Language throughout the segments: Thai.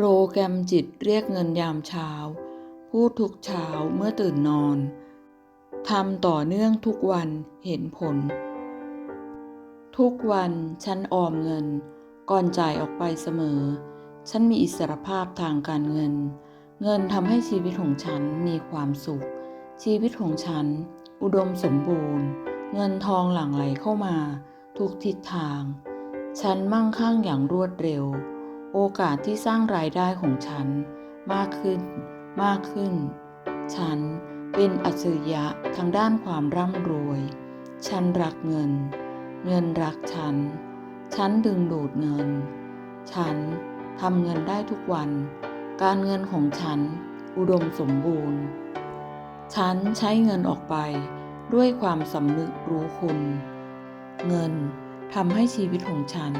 โปรแกรมจิตเรียกเงินยามเช้า พูดทุกเช้าเมื่อตื่นนอนทำต่อเนื่องทุกวันเห็นผล ทุกวันฉันออมเงิน ก่อนจ่ายออกไปเสมอ ฉันมีอิสรภาพทางการเงิน เงินทำให้ชีวิตของฉันมีความสุข ชีวิตของฉัน อุดมสมบูรณ์ เงินทองหลั่งไหลเข้ามา ทุกทิศทาง ฉันมั่งคั่งอย่างรวดเร็ว โอกาสที่สร้างรายได้ของฉันมากขึ้น มากขึ้น ฉันเป็นอัจฉริยะทางด้านความร่ำรวย ฉันรักเงิน เงินรักฉัน ฉันดึงดูดเงิน ฉันทำเงินได้ทุกวัน การเงินของฉันอุดมสมบูรณ์ ฉันใช้เงินออกไปด้วยความสำนึกรู้คุณ เงินทำให้ชีวิตของฉัน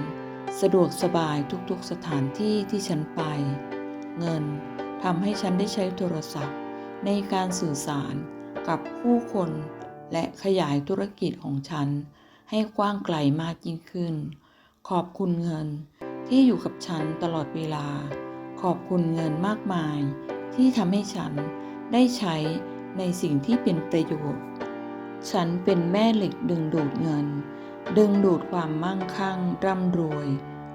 สะดวกสบายทุกๆสถานที่ที่ฉันไป เงินทำให้ฉันได้ใช้โทรศัพท์ ในการสื่อสารกับผู้คนและขยายธุรกิจของฉัน ให้กว้างไกลมากยิ่งขึ้น ขอบคุณเงินที่อยู่กับฉันตลอดเวลา ขอบคุณเงินมากมาย ที่ทำให้ฉันได้ใช้ในสิ่งที่เป็นประโยชน์ ฉันเป็นแม่เหล็กดึงดูดเงิน ดึงดูดความมั่งคั่งร่ำรวย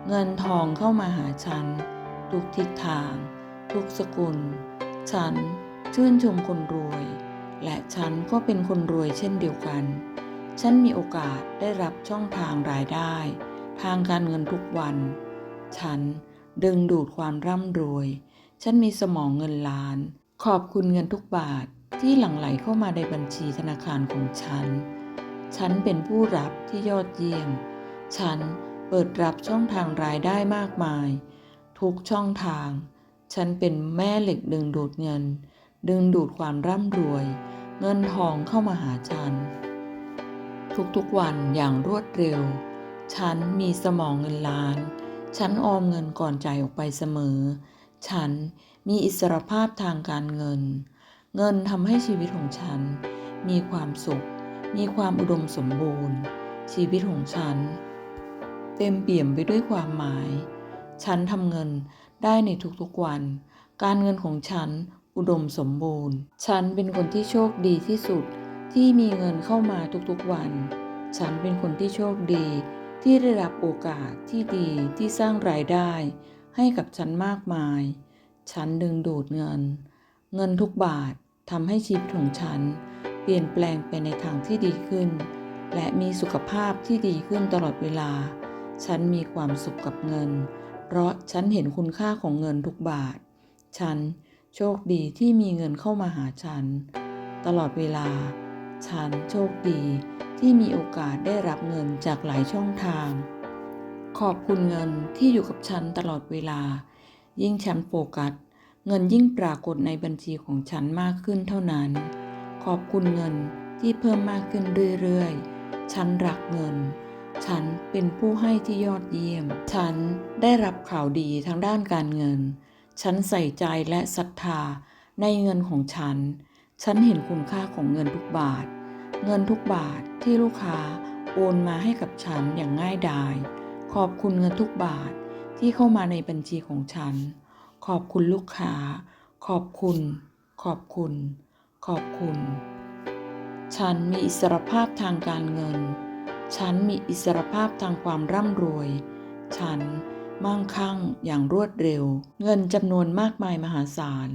เงินทองเข้ามาหาฉัน ทุกทิศทาง ทุกสกุล ฉันชื่นชมคนรวย และฉันก็เป็นคนรวยเช่นเดียวกัน ฉันมีโอกาสได้รับช่องทางรายได้ ทางการเงินทุกวัน ฉันดึงดูดความร่ำรวย ฉันมีสมองเงินล้าน ขอบคุณเงินทุกบาทที่หลั่งไหลเข้ามาในบัญชีธนาคารของฉัน ฉันเป็นผู้รับที่ยอดเยี่ยม ฉันเปิดรับช่องทางรายได้มากมาย ทุกช่องทาง ฉันเป็นแม่เหล็กดึงดูดเงิน ดึงดูดความร่ำรวย เงินทองเข้ามาหาฉัน ทุกๆวันอย่างรวดเร็ว ฉันมีสมองเงินล้าน ฉันออมเงินก่อนจ่ายออกไปเสมอ ฉันมีอิสรภาพทางการเงิน เงินทำให้ชีวิตของฉันมีความสุข มีความอุดมสมบูรณ์ ชีวิตของฉัน เต็มเปี่ยมไปด้วยความหมาย ฉันทำเงินได้ในทุกๆวัน การเงินของฉันอุดมสมบูรณ์ ฉันเป็นคนที่โชคดีที่สุดที่มีเงินเข้ามาทุกๆวัน ฉันเป็นคนที่โชคดีที่ได้รับโอกาสที่ดีที่สร้างรายได้ ให้กับฉันมากมาย ฉันดึงดูดเงิน เงินทุกบาททำให้ชีวิตของฉัน เปลี่ยนแปลงไปในทางที่ดีขึ้น และมีสุขภาพที่ดีขึ้นตลอดเวลา ฉันมีความสุขกับเงิน เพราะฉันเห็นคุณค่าของเงินทุกบาท ฉันโชคดีที่มีเงินเข้ามาหาฉัน ตลอดเวลา ฉันโชคดีที่มีโอกาสได้รับเงินจากหลายช่องทาง ขอบคุณเงินที่อยู่กับฉันตลอดเวลา ยิ่งฉันโฟกัส เงินยิ่งปรากฏในบัญชีของฉันมากขึ้นเท่านั้น ขอบคุณเงินที่เพิ่มมากขึ้นเรื่อยๆ ฉันรักเงิน ฉันเป็นผู้ให้ที่ยอดเยี่ยม ฉันได้รับข่าวดีทางด้านการเงิน ฉันใส่ใจและศรัทธาในเงินของฉัน ฉันเห็นคุณค่าของเงินทุกบาท เงินทุกบาทที่ลูกค้าโอนมาให้กับฉันอย่างง่ายดาย ขอบคุณเงินทุกบาทที่เข้ามาในบัญชีของฉัน ขอบคุณลูกค้า ขอบคุณ ขอบคุณ ขอบคุณ ฉันมีอิสรภาพทางการเงิน ฉันมีอิสรภาพทางความร่ำรวย ฉันมั่งคั่งอย่างรวดเร็ว เงินจำนวนมากมายมหาศาล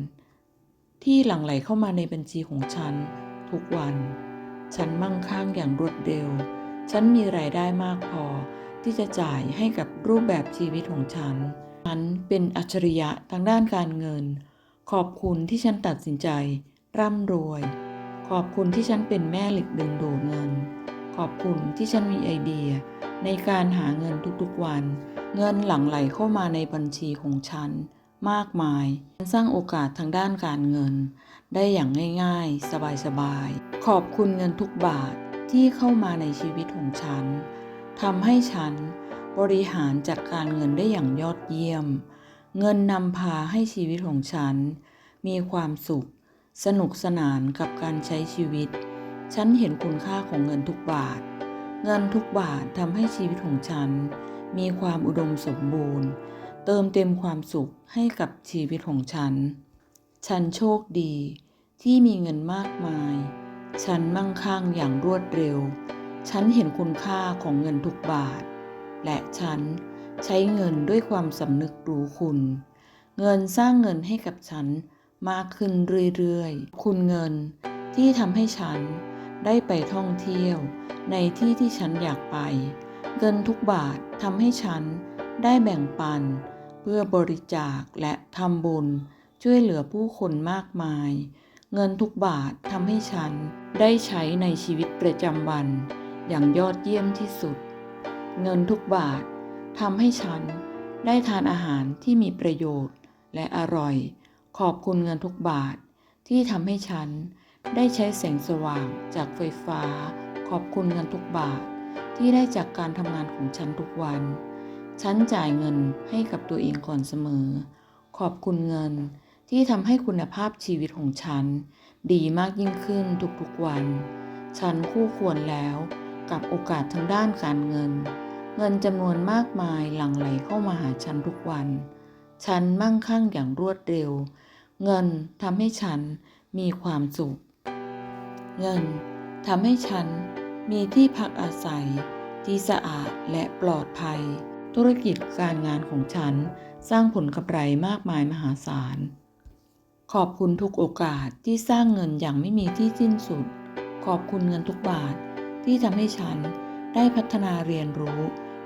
ที่หลั่งไหลเข้ามาในบัญชีของฉัน ทุกวัน ฉันมั่งคั่งอย่างรวดเร็ว ฉันมีรายได้มากพอที่จะจ่ายให้กับรูปแบบชีวิตของฉัน ฉันเป็นอัจฉริยะทางด้านการเงิน ขอบคุณที่ฉันตัดสินใจ ร่ำรวย ขอบคุณที่ฉันเป็นแม่เหล็กดึงดูดเงิน ขอบคุณที่ฉันมีไอเดีย ในการหาเงินทุกๆวัน เงินหลั่งไหลเข้ามาในบัญชีของฉัน มากมายฉันสร้างโอกาสทางด้านการเงิน ได้อย่างง่ายๆ สบายๆ ขอบคุณเงินทุกบาทที่เข้ามาในชีวิตของฉันทำให้ฉันบริหารจัดการเงินได้อย่างยอดเยี่ยม เงินนำพาให้ชีวิตของฉัน มีความสุข สนุกสนานกับการใช้ชีวิต ฉันเห็นคุณค่าของเงินทุกบาท เงินทุกบาททำให้ชีวิตของฉัน มีความอุดมสมบูรณ์ เติมเต็มความสุขให้กับชีวิตของฉัน ฉันโชคดีที่มีเงินมากมาย ฉันมั่งคั่งอย่างรวดเร็ว ฉันเห็นคุณค่าของเงินทุกบาท และฉันใช้เงินด้วยความสำนึกรู้คุณ เงินสร้างเงินให้กับฉัน มากขึ้นเรื่อยๆ คุณเงินที่ทำให้ฉันได้ไปท่องเที่ยว ในที่ที่ฉันอยากไป เงินทุกบาททำให้ฉันได้แบ่งปัน เพื่อบริจาคและทำบุญ ช่วยเหลือผู้คนมากมาย เงินทุกบาททำให้ฉันได้ใช้ในชีวิตประจำวัน อย่างยอดเยี่ยมที่สุด เงินทุกบาททำให้ฉันได้ทานอาหารที่มีประโยชน์และอร่อย ขอบคุณเงินทุกบาทที่ทำให้ฉันได้ใช้แสงสว่างจากไฟฟ้า ขอบคุณเงินทุกบาทที่ได้จากการทำงานของฉันทุกวัน ฉันจ่ายเงินให้กับตัวเองก่อนเสมอ ขอบคุณเงินที่ทำให้คุณภาพชีวิตของฉัน ดีมากยิ่งขึ้นทุกๆวัน ฉันคู่ควรแล้วกับโอกาสทางด้านการเงิน เงินจำนวนมากมายหลั่งไหลเข้ามาหาฉันทุกวัน ฉันมั่งคั่งอย่างรวดเร็ว เงินทำให้ฉันมีความสุข เงินทำให้ฉันมีที่พักอาศัยที่สะอาดและปลอดภัย ธุรกิจการงานของฉันสร้างผลกำไรมากมายมหาศาล ขอบคุณทุกโอกาสที่สร้างเงินอย่างไม่มีที่สิ้นสุด ขอบคุณเงินทุกบาทที่ทำให้ฉันได้พัฒนาเรียนรู้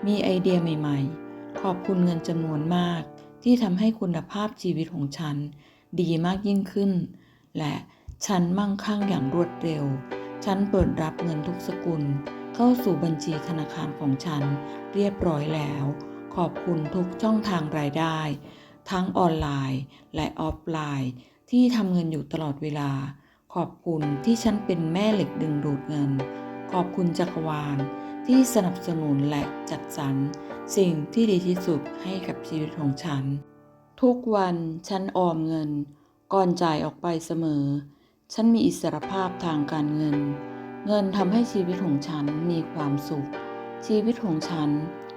มีไอเดียใหม่ ๆ ขอบคุณเงินจำนวนมากที่ทำให้คุณภาพชีวิตของฉัน ดีมากยิ่งขึ้น และฉันมั่งคั่งอย่างรวดเร็ว ฉันเปิดรับเงินทุกสกุล เข้าสู่บัญชีธนาคารของฉันเรียบร้อยแล้ว ขอบคุณทุกช่องทางรายได้ ทั้งออนไลน์ และออฟไลน์ ที่ทำเงินอยู่ตลอดเวลา ขอบคุณที่ฉันเป็นแม่เหล็กดึงดูดเงิน ขอบคุณจักรวาลที่สนับสนุนและจัดสรรสิ่งที่ดีที่สุดให้กับชีวิตของฉัน ทุกวันฉันออมเงิน ก่อนจ่ายออกไปเสมอ ฉันมีอิสรภาพทางการเงิน เงินทำให้ชีวิตของฉันมีความสุข ชีวิตของฉัน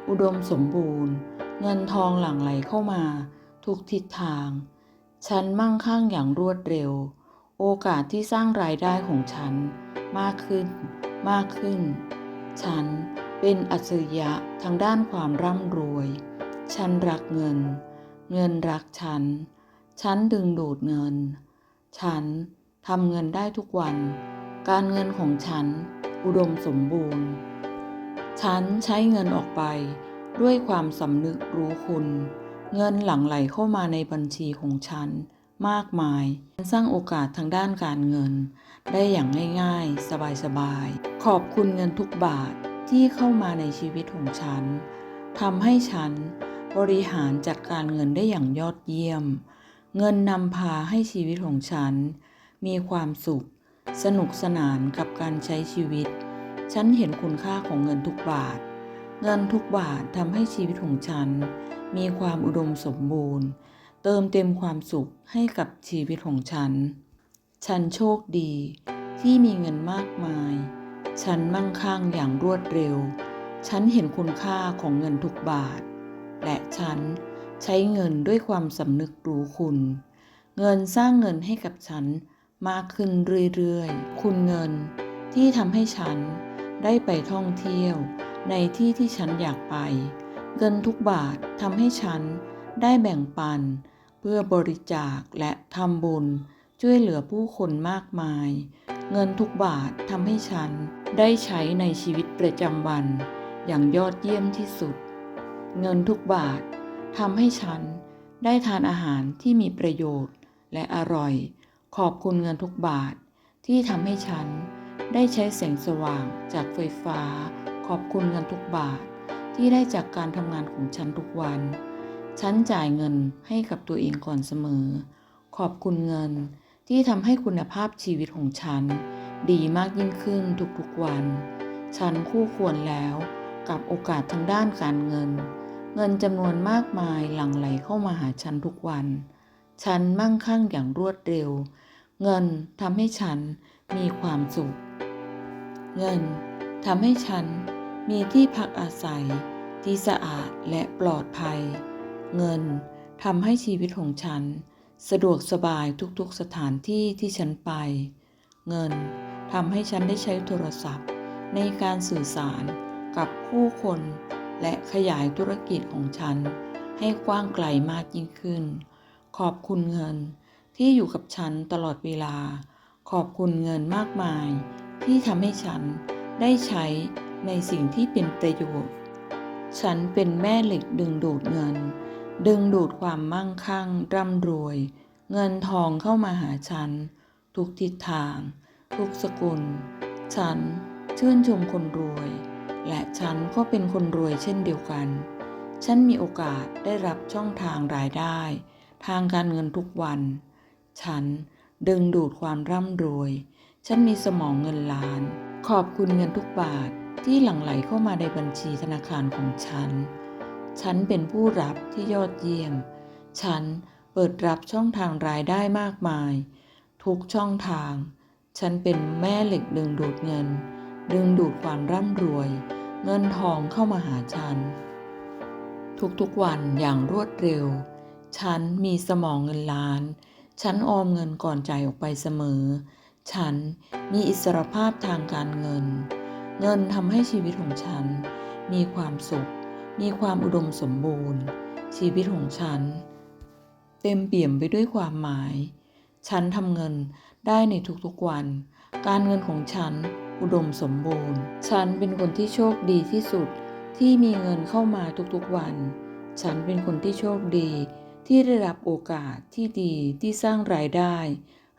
อุดมสมบูรณ์ เงินทองหลั่งไหลเข้ามา ทุกทิศทาง ฉันมั่งคั่งอย่างรวดเร็ว โอกาสที่สร้างรายได้ของฉัน มากขึ้น มากขึ้น ฉันเป็นอัจฉริยะทางด้านความร่ำรวย ฉันรักเงิน เงินรักฉัน ฉันดึงดูดเงิน ฉันทำเงินได้ทุกวัน การเงินของฉัน อุดมสมบูรณ์ ฉันใช้เงินออกไปด้วยความสำนึกรู้คุณ เงินหลั่งไหลเข้ามาในบัญชีของฉัน มากมาย สร้างโอกาสทางด้านการเงิน ได้อย่างง่ายๆ สบายๆ ขอบคุณเงินทุกบาทที่เข้ามาในชีวิตของฉันทำให้ฉัน บริหารจัดการเงินได้อย่างยอดเยี่ยม เงินนำพาให้ชีวิตของฉัน มีความสุข สนุกสนานกับการใช้ชีวิต ฉันเห็นคุณค่าของเงินทุกบาท เงินทุกบาททำให้ชีวิตของฉัน มีความอุดมสมบูรณ์ เติมเต็มความสุขให้กับชีวิตของฉัน ฉันโชคดีที่มีเงินมากมาย ฉันมั่งคั่งอย่างรวดเร็ว ฉันเห็นคุณค่าของเงินทุกบาท และฉันใช้เงินด้วยความสำนึกรู้คุณ เงินสร้างเงินให้กับฉันมากขึ้นเรื่อยๆ คุณเงินที่ทำให้ฉันได้ไปท่องเที่ยว ในที่ที่ฉันอยากไป เงินทุกบาททำให้ฉันได้แบ่งปัน เพื่อบริจาคและทำบุญช่วยเหลือผู้คนมากมาย เงินทุกบาททำให้ฉันได้ใช้ในชีวิตประจำวัน อย่างยอดเยี่ยมที่สุด เงินทุกบาททำให้ฉันได้ทานอาหารที่มีประโยชน์และอร่อย ขอบคุณเงินทุกบาท ที่ทำให้ฉันได้ใช้แสงสว่างจากไฟฟ้า ขอบคุณเงินทุกบาท ที่ได้จากการทำงานของฉันทุกวัน ฉันจ่ายเงินให้กับตัวเองก่อนเสมอ ขอบคุณเงินที่ทำให้คุณภาพชีวิตของฉัน ดีมากยิ่งขึ้นทุกๆวัน ฉันคู่ควรแล้วกับโอกาสทางด้านการเงิน เงินจำนวนมากมายหลั่งไหลเข้ามาหาฉันทุกวัน ฉันมั่งคั่งอย่างรวดเร็ว เงินทำให้ฉันมีความสุข เงินทำให้ฉันมีที่พักอาศัยที่สะอาดและปลอดภัย เงินทำให้ชีวิตของฉัน สะดวกสบายทุกๆสถานที่ที่ฉันไป เงินทำให้ฉันได้ใช้โทรศัพท์ ในการสื่อสารกับผู้คน และขยายธุรกิจของฉัน ให้กว้างไกลมากยิ่งขึ้น ขอบคุณเงินที่อยู่กับฉันตลอดเวลา ขอบคุณเงินมากมาย ที่ทำให้ฉันได้ใช้ในสิ่งที่เป็นประโยชน์ ฉันเป็นแม่เหล็กดึงดูดเงิน ดึงดูดความมั่งคั่งร่ำรวย เงินทองเข้ามาหาฉัน ทุกทิศทาง ทุกสกุล ฉันชื่นชมคนรวย และฉันก็เป็นคนรวยเช่นเดียวกัน ฉันมีโอกาสได้รับช่องทางรายได้ ทางการเงินทุกวัน ฉันดึงดูดความร่ำรวย ฉันมีสมองเงินล้าน ขอบคุณเงินทุกบาทที่หลั่งไหลเข้ามาในบัญชีธนาคารของฉัน ฉันเป็นผู้รับที่ยอดเยี่ยม ฉันเปิดรับช่องทางรายได้มากมาย ทุกช่องทาง ฉันเป็นแม่เหล็กดึงดูดเงิน ดึงดูดความร่ำรวย เงินทองเข้ามาหาฉัน ทุกๆวันอย่างรวดเร็ว ฉันมีสมองเงินล้าน ฉันออมเงินก่อนจ่ายออกไปเสมอ ฉันมีอิสรภาพทางการเงิน เงินทำให้ชีวิตของฉัน มีความสุข มีความอุดมสมบูรณ์ ชีวิตของฉัน เต็มเปี่ยมไปด้วยความหมาย ฉันทำเงินได้ในทุกๆวัน การเงินของฉัน อุดมสมบูรณ์ ฉันเป็นคนที่โชคดีที่สุดที่มีเงินเข้ามาทุกๆวัน ฉันเป็นคนที่โชคดี ที่ได้รับโอกาสที่ดีที่สร้างรายได้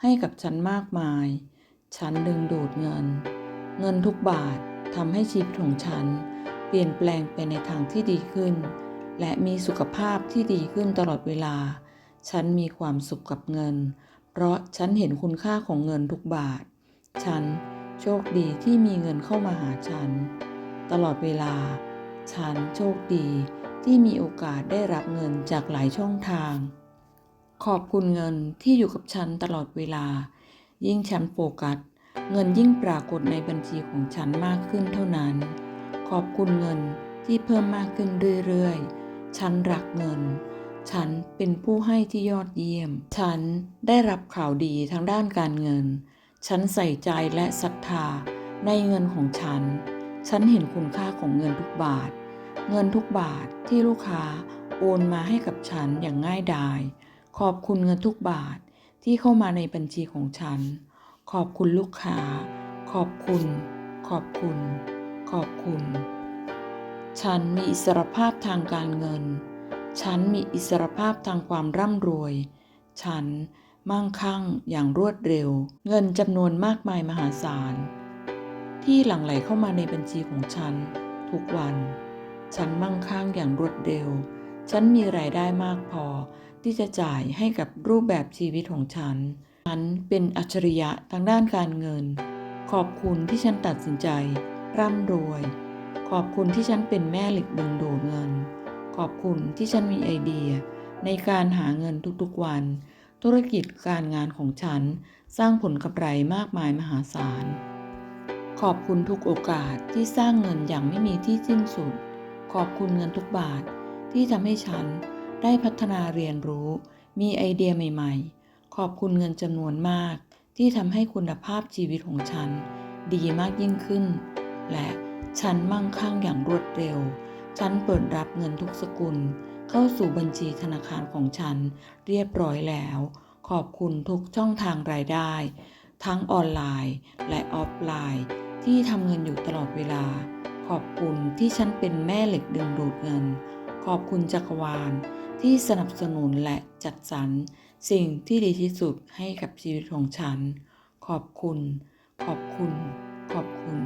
ให้กับฉันมากมาย ฉันดึงดูดเงิน เงินทุกบาททำให้ชีวิตของฉัน เปลี่ยนแปลงไปในทางที่ดีขึ้น และมีสุขภาพที่ดีขึ้นตลอดเวลา ฉันมีความสุขกับเงิน เพราะฉันเห็นคุณค่าของเงินทุกบาท ฉัน โชคดีที่มีเงินเข้ามาหาฉัน ตลอดเวลา ฉันโชคดีที่มีโอกาสได้รับเงินจากหลายช่องทาง ขอบคุณเงินที่อยู่กับฉันตลอดเวลา ยิ่งฉันโฟกัส เงินยิ่งปรากฏในบัญชีของฉันมากขึ้นเท่านั้น ขอบคุณเงินที่เพิ่มมากขึ้นเรื่อยๆ ฉันรักเงิน ฉันเป็นผู้ให้ที่ยอดเยี่ยม ฉันได้รับข่าวดีทางด้านการเงิน ฉันใส่ใจและศรัทธาในเงินของฉัน ฉันเห็นคุณค่าของเงินทุกบาท เงินทุกบาทที่ลูกค้าโอนมาให้กับฉันอย่างง่ายดาย ขอบคุณเงินทุกบาทที่เข้ามาในบัญชีของฉัน ขอบคุณลูกค้า ขอบคุณ ขอบคุณ ขอบคุณ ฉันมีอิสรภาพทางการเงิน ฉันมีอิสรภาพทางความร่ำรวย ฉัน มั่งคั่งอย่างรวดเร็ว เงินจำนวนมากมายมหาศาล ที่หลั่งไหลเข้ามาในบัญชีของฉัน ทุกวัน ฉันมั่งคั่งอย่างรวดเร็ว ฉันมีรายได้มากพอที่จะจ่ายให้กับรูปแบบชีวิตของฉัน ฉันเป็นอัจฉริยะทางด้านการเงิน ขอบคุณที่ฉันตัดสินใจร่ำรวย ขอบคุณที่ฉันเป็นแม่เหล็กดึงดูดเงิน ขอบคุณที่ฉันมีไอเดียในการหาเงินทุกๆวัน ธุรกิจการงานของฉันสร้างผลกำไรมากมายมหาศาล ขอบคุณทุกโอกาสที่สร้างเงินอย่างไม่มีที่สิ้นสุด ขอบคุณเงินทุกบาทที่ทำให้ฉันได้พัฒนาเรียนรู้ มีไอเดียใหม่ๆ ขอบคุณเงินจำนวนมาก ที่ทำให้คุณภาพชีวิตของฉัน ดีมากยิ่งขึ้น และฉันมั่งคั่งอย่างรวดเร็ว ฉันเปิดรับเงินทุกสกุล เข้าสู่บัญชีธนาคารของฉันเรียบร้อยแล้ว ขอบคุณทุกช่องทางรายได้ ทั้งออนไลน์ และออฟไลน์ ที่ทำเงินอยู่ตลอดเวลา ขอบคุณที่ฉันเป็นแม่เหล็กดึงดูดเงิน ขอบคุณจักรวาลที่สนับสนุนและจัดสรรสิ่งที่ดีที่สุดให้กับชีวิตของฉัน ขอบคุณ ขอบคุณ ขอบคุณ